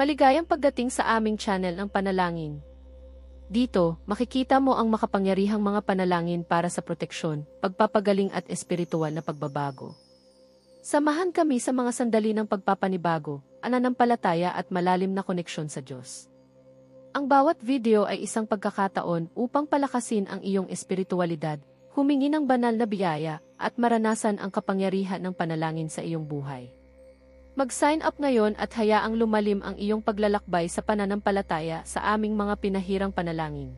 Maligayang pagdating sa aming channel ng panalangin. Dito, makikita mo ang makapangyarihang mga panalangin para sa proteksyon, pagpapagaling at espiritual na pagbabago. Samahan kami sa mga sandali ng pagpapanibago, ananampalataya at malalim na koneksyon sa Diyos. Ang bawat video ay isang pagkakataon upang palakasin ang iyong espiritualidad, humingi ng banal na biyaya, at maranasan ang kapangyarihan ng panalangin sa iyong buhay. Mag-sign up ngayon at hayaang lumalim ang iyong paglalakbay sa pananampalataya sa aming mga pinahirang panalangin.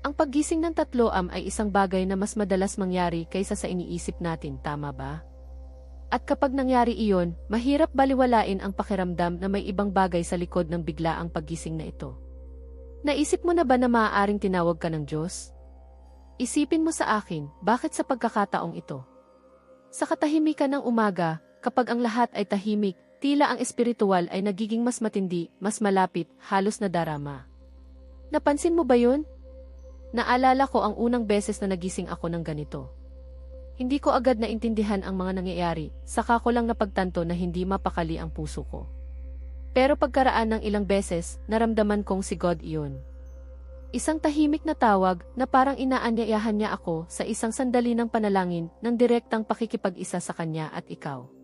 Ang paggising ng tatloam ay isang bagay na mas madalas mangyari kaysa sa iniisip natin, tama ba? At kapag nangyari iyon, mahirap baliwalain ang pakiramdam na may ibang bagay sa likod ng biglaang paggising na ito. Naisip mo na ba na maaaring tinawag ka ng Diyos? Isipin mo sa akin, bakit sa pagkakataong ito? Sa katahimikan ng umaga, kapag ang lahat ay tahimik, tila ang espiritual ay nagiging mas matindi, mas malapit, halos na darama. Napansin mo ba yun? Naalala ko ang unang beses na nagising ako ng ganito. Hindi ko agad naintindihan ang mga nangyayari, saka ko lang napagtanto na hindi mapakali ang puso ko. Pero pagkaraan ng ilang beses, naramdaman kong si God iyon. Isang tahimik na tawag na parang inaanyayahan niya ako sa isang sandali ng panalangin ng direktang pakikipag-isa sa kanya at ikaw.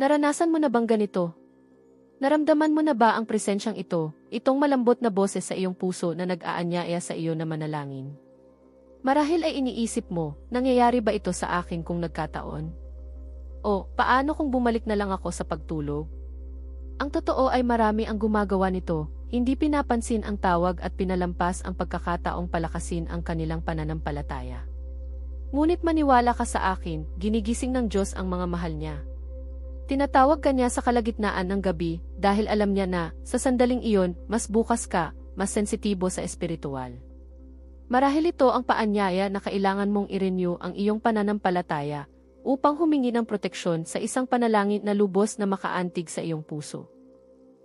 Naranasan mo na bang ganito? Naramdaman mo na ba ang presensyang ito, itong malambot na boses sa iyong puso na nag-aanyaya sa iyo na manalangin? Marahil ay iniisip mo, nangyayari ba ito sa akin kung nagkataon? O, paano kung bumalik na lang ako sa pagtulog? Ang totoo ay marami ang gumagawa nito, hindi pinapansin ang tawag at pinalampas ang pagkakataong palakasin ang kanilang pananampalataya. Ngunit maniwala ka sa akin, ginigising ng Diyos ang mga mahal niya. Tinatawag ka niya sa kalagitnaan ng gabi dahil alam niya na, sa sandaling iyon, mas bukas ka, mas sensitibo sa espiritual. Marahil ito ang paanyaya na kailangan mong i-renew ang iyong pananampalataya upang humingi ng proteksyon sa isang panalangin na lubos na makaantig sa iyong puso.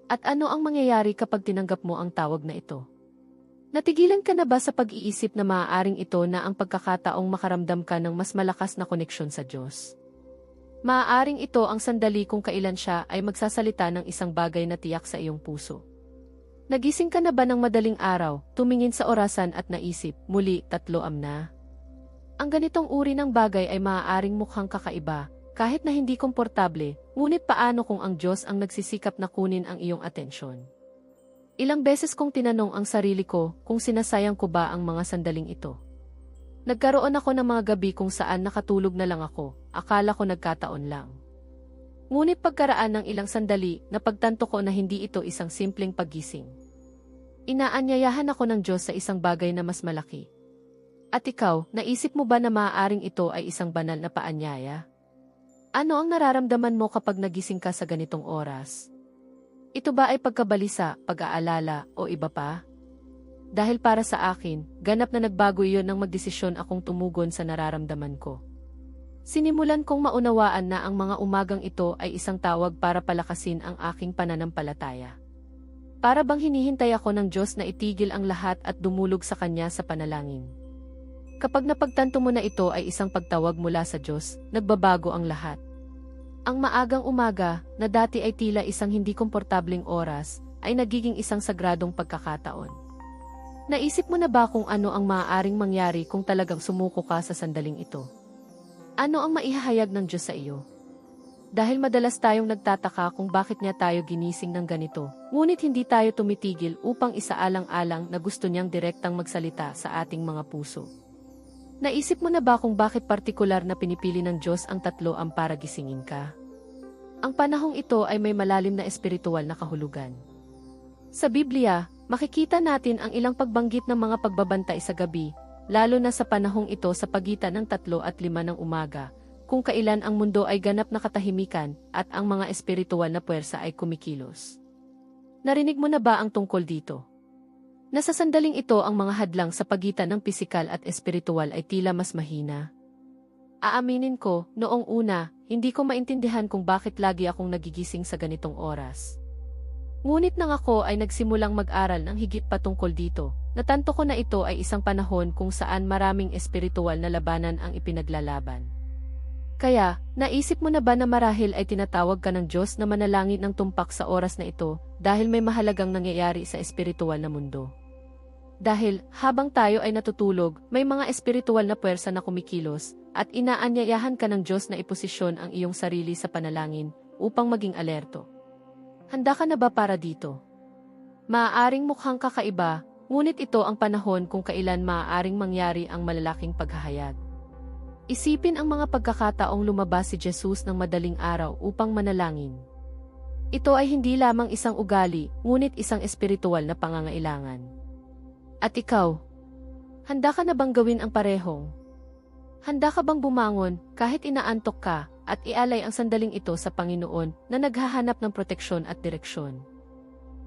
At ano ang mangyayari kapag tinanggap mo ang tawag na ito? Natigilan ka na ba sa pag-iisip na maaaring ito na ang pagkakataong makaramdam ka ng mas malakas na koneksyon sa Diyos? Maaaring ito ang sandali kung kailan siya ay magsasalita ng isang bagay na tiyak sa iyong puso. Nagising ka na ba ng madaling araw, tumingin sa orasan at naisip, muli, tatlo am na? Ang ganitong uri ng bagay ay maaaring mukhang kakaiba, kahit na hindi komportable, ngunit paano kung ang Diyos ang nagsisikap na kunin ang iyong atensyon? Ilang beses kong tinanong ang sarili ko kung sinasayang ko ba ang mga sandaling ito. Nagkaroon ako ng mga gabi kung saan nakatulog na lang ako, akala ko nagkataon lang. Ngunit pagkaraan ng ilang sandali, napagtanto ko na hindi ito isang simpleng pagising. Inaanyayahan ako ng Diyos sa isang bagay na mas malaki. At ikaw, naisip mo ba na maaaring ito ay isang banal na paanyaya? Ano ang nararamdaman mo kapag nagising ka sa ganitong oras? Ito ba ay pagkabalisa, pag-aalala, o iba pa? Dahil para sa akin, ganap na nagbago iyon nang magdesisyon akong tumugon sa nararamdaman ko. Sinimulan kong maunawaan na ang mga umagang ito ay isang tawag para palakasin ang aking pananampalataya. Para bang hinihintay ako ng Diyos na itigil ang lahat at dumulog sa Kanya sa panalangin. Kapag napagtanto mo na ito ay isang pagtawag mula sa Diyos, nagbabago ang lahat. Ang maagang umaga, na dati ay tila isang hindi komportabling oras, ay nagiging isang sagradong pagkakataon. Naisip mo na ba kung ano ang maaaring mangyari kung talagang sumuko ka sa sandaling ito? Ano ang maihahayag ng Diyos sa iyo? Dahil madalas tayong nagtataka kung bakit niya tayo ginising ng ganito, ngunit hindi tayo tumitigil upang isaalang-alang na gusto niyang direktang magsalita sa ating mga puso. Naisip mo na ba kung bakit partikular na pinipili ng Diyos ang tatlo ang para gisingin ka? Ang panahong ito ay may malalim na espiritual na kahulugan. Sa Biblia, makikita natin ang ilang pagbanggit ng mga pagbabantay sa gabi, lalo na sa panahong ito sa pagitan ng tatlo at lima ng umaga, kung kailan ang mundo ay ganap na katahimikan at ang mga espiritual na puwersa ay kumikilos. Narinig mo na ba ang tungkol dito? Nasa sandaling ito ang mga hadlang sa pagitan ng pisikal at espiritual ay tila mas mahina. Aaminin ko, noong una, hindi ko maintindihan kung bakit lagi akong nagigising sa ganitong oras. Ngunit nang ako ay nagsimulang mag-aral ng higit patungkol dito, natanto ko na ito ay isang panahon kung saan maraming espiritual na labanan ang ipinaglalaban. Kaya, naisip mo na ba na marahil ay tinatawag ka ng Diyos na manalangin ng tumpak sa oras na ito dahil may mahalagang nangyayari sa espiritual na mundo? Dahil, habang tayo ay natutulog, may mga espiritual na puwersa na kumikilos, at inaanyayahan ka ng Diyos na iposisyon ang iyong sarili sa panalangin upang maging alerto. Handa ka na ba para dito? Maaaring mukhang kakaiba, ngunit ito ang panahon kung kailan maaaring mangyari ang malalaking paghahayag. Isipin ang mga pagkakataong lumabas si Jesus ng madaling araw upang manalangin. Ito ay hindi lamang isang ugali, ngunit isang espiritual na pangangailangan. At ikaw, handa ka na bang gawin ang parehong? Handa ka bang bumangon kahit inaantok ka at ialay ang sandaling ito sa Panginoon na naghahanap ng proteksyon at direksyon?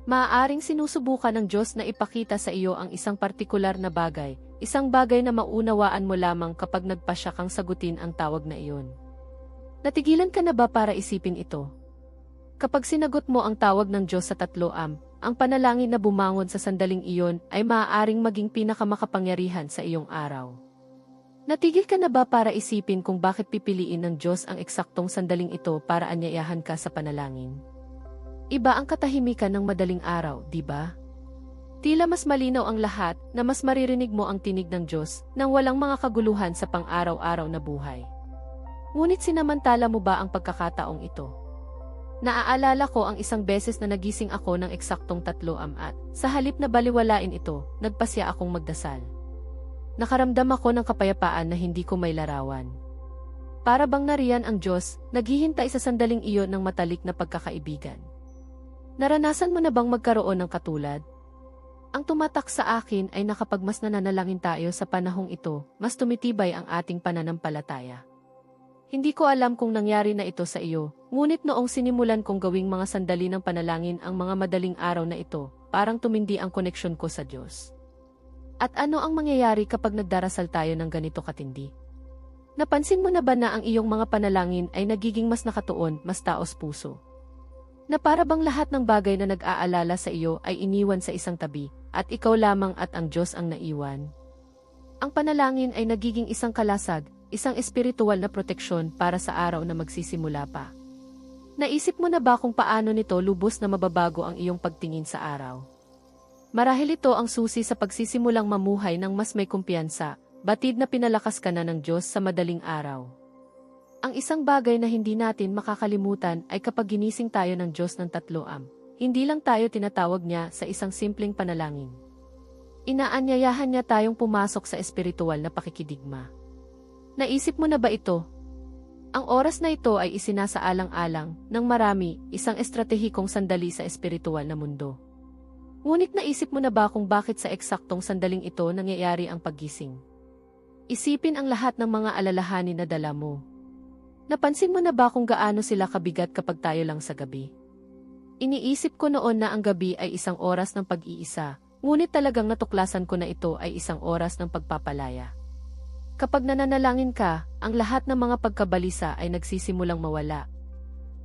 Maaaring sinusubukan ng Diyos na ipakita sa iyo ang isang partikular na bagay, isang bagay na maunawaan mo lamang kapag nagpasya kang sagutin ang tawag na iyon. Natigilan ka na ba para isipin ito? Kapag sinagot mo ang tawag ng Diyos sa tatloam, ang panalangin na bumangon sa sandaling iyon ay maaaring maging pinakamakapangyarihan sa iyong araw. Natigil ka na ba para isipin kung bakit pipiliin ng Diyos ang eksaktong sandaling ito para anyayahan ka sa panalangin? Iba ang katahimikan ng madaling araw, di ba? Tila mas malinaw ang lahat na mas maririnig mo ang tinig ng Diyos nang walang mga kaguluhan sa pang-araw-araw na buhay. Ngunit sinamantala mo ba ang pagkakataong ito? Naaalala ko ang isang beses na nagising ako ng eksaktong tatlo am at, sa halip na baliwalain ito, nagpasya akong magdasal. Nakaramdam ako ng kapayapaan na hindi ko may larawan. Para bang nariyan ang Diyos, naghihintay sa sandaling iyon ng matalik na pagkakaibigan. Naranasan mo na bang magkaroon ng katulad? Ang tumatak sa akin ay nakapag mas nananalangin tayo sa panahong ito, mas tumitibay ang ating pananampalataya. Hindi ko alam kung nangyari na ito sa iyo, ngunit noong sinimulan kong gawing mga sandali ng panalangin ang mga madaling araw na ito, parang tumindi ang koneksyon ko sa Diyos. At ano ang mangyayari kapag nagdarasal tayo ng ganito katindi? Napansin mo na ba na ang iyong mga panalangin ay nagiging mas nakatuon, mas taos puso? na para bang lahat ng bagay na nag-aalala sa iyo ay iniwan sa isang tabi, at ikaw lamang at ang Diyos ang naiwan. Ang panalangin ay nagiging isang kalasag, isang espiritual na proteksyon para sa araw na magsisimula pa. Naisip mo na ba kung paano nito lubos na mababago ang iyong pagtingin sa araw? Marahil ito ang susi sa pagsisimulang mamuhay ng mas may kumpiyansa, batid na pinalakas ka na ng Diyos sa madaling araw. Ang isang bagay na hindi natin makakalimutan ay kapag ginising tayo ng Diyos ng tatloam, hindi lang tayo tinatawag niya sa isang simpleng panalangin. Inaanyayahan niya tayong pumasok sa espiritual na pakikidigma. Naisip mo na ba ito? Ang oras na ito ay isinasaalang-alang ng marami isang estratehikong sandali sa espiritual na mundo. Ngunit naisip mo na ba kung bakit sa eksaktong sandaling ito nangyayari ang paggising? Isipin ang lahat ng mga alalahanin na dala mo. Napansin mo na ba kung gaano sila kabigat kapag tayo lang sa gabi? Iniisip ko noon na ang gabi ay isang oras ng pag-iisa, ngunit talagang natuklasan ko na ito ay isang oras ng pagpapalaya. Kapag nananalangin ka, ang lahat ng mga pagkabalisa ay nagsisimulang mawala.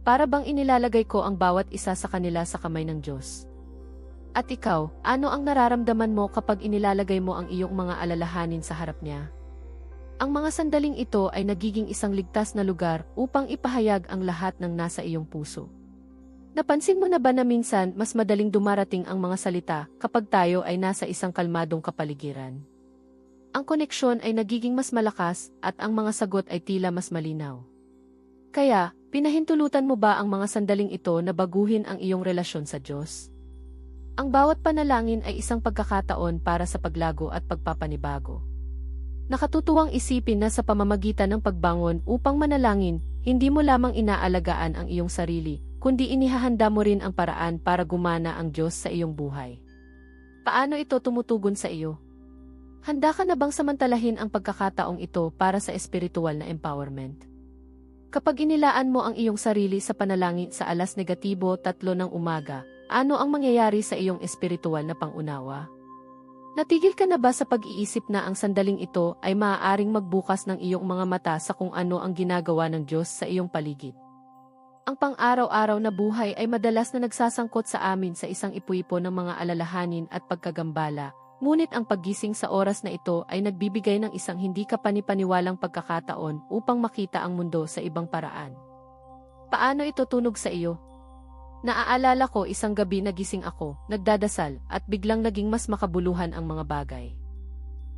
Para bang inilalagay ko ang bawat isa sa kanila sa kamay ng Diyos. At ikaw, ano ang nararamdaman mo kapag inilalagay mo ang iyong mga alalahanin sa harap niya? Ang mga sandaling ito ay nagiging isang ligtas na lugar upang ipahayag ang lahat ng nasa iyong puso. Napansin mo na ba na minsan mas madaling dumarating ang mga salita kapag tayo ay nasa isang kalmadong kapaligiran? Ang koneksyon ay nagiging mas malakas at ang mga sagot ay tila mas malinaw. Kaya, pinahintulutan mo ba ang mga sandaling ito na baguhin ang iyong relasyon sa Diyos? Ang bawat panalangin ay isang pagkakataon para sa paglago at pagpapanibago. Nakatutuwang isipin na sa pamamagitan ng pagbangon upang manalangin, hindi mo lamang inaalagaan ang iyong sarili, kundi inihahanda mo rin ang paraan para gumana ang Diyos sa iyong buhay. Paano ito tumutugon sa iyo? Handa ka na bang samantalahin ang pagkakataong ito para sa espiritual na empowerment? Kapag inilaan mo ang iyong sarili sa panalangin sa alas negatibo tatlo ng umaga, ano ang mangyayari sa iyong espiritual na pangunawa? Natigil ka na ba sa pag-iisip na ang sandaling ito ay maaaring magbukas ng iyong mga mata sa kung ano ang ginagawa ng Diyos sa iyong paligid? Ang pang-araw-araw na buhay ay madalas na nagsasangkot sa amin sa isang ipuipo ng mga alalahanin at pagkagambala, Ngunit ang paggising sa oras na ito ay nagbibigay ng isang hindi kapanipaniwalang pagkakataon upang makita ang mundo sa ibang paraan. Paano ito tunog sa iyo? Naaalala ko isang gabi nagising ako, nagdadasal, at biglang naging mas makabuluhan ang mga bagay.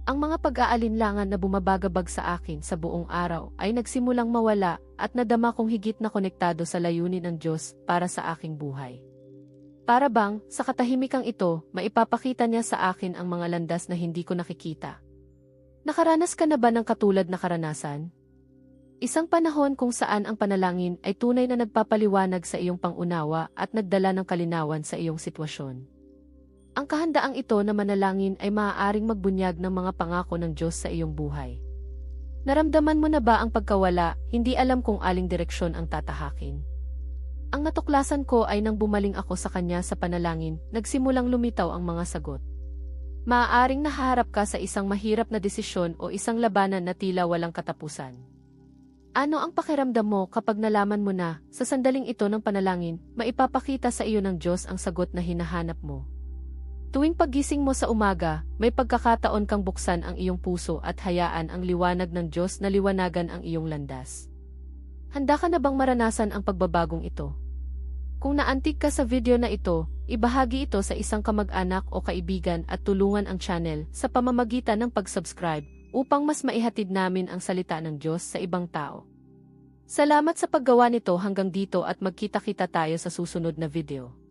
Ang mga pag-aalinlangan na bumabagabag sa akin sa buong araw ay nagsimulang mawala at nadama kong higit na konektado sa layunin ng Diyos para sa aking buhay. Para bang, sa katahimikang ito, maipapakita niya sa akin ang mga landas na hindi ko nakikita. Nakaranas ka na ba ng katulad na karanasan? Isang panahon kung saan ang panalangin ay tunay na nagpapaliwanag sa iyong pangunawa at nagdala ng kalinawan sa iyong sitwasyon. Ang kahandaang ito na manalangin ay maaaring magbunyag ng mga pangako ng Diyos sa iyong buhay. Naramdaman mo na ba ang pagkawala, hindi alam kung aling direksyon ang tatahakin? Ang natuklasan ko ay nang bumaling ako sa kanya sa panalangin, nagsimulang lumitaw ang mga sagot. Maaaring nahaharap ka sa isang mahirap na desisyon o isang labanan na tila walang katapusan. Ano ang pakiramdam mo kapag nalaman mo na, sa sandaling ito ng panalangin, maipapakita sa iyo ng Diyos ang sagot na hinahanap mo? Tuwing paggising mo sa umaga, may pagkakataon kang buksan ang iyong puso at hayaan ang liwanag ng Diyos na liwanagan ang iyong landas. Handa ka na bang maranasan ang pagbabagong ito? Kung naantig ka sa video na ito, ibahagi ito sa isang kamag-anak o kaibigan at tulungan ang channel sa pamamagitan ng pag-subscribe upang mas maihatid namin ang salita ng Diyos sa ibang tao. Salamat sa paggawa nito hanggang dito at magkita-kita tayo sa susunod na video.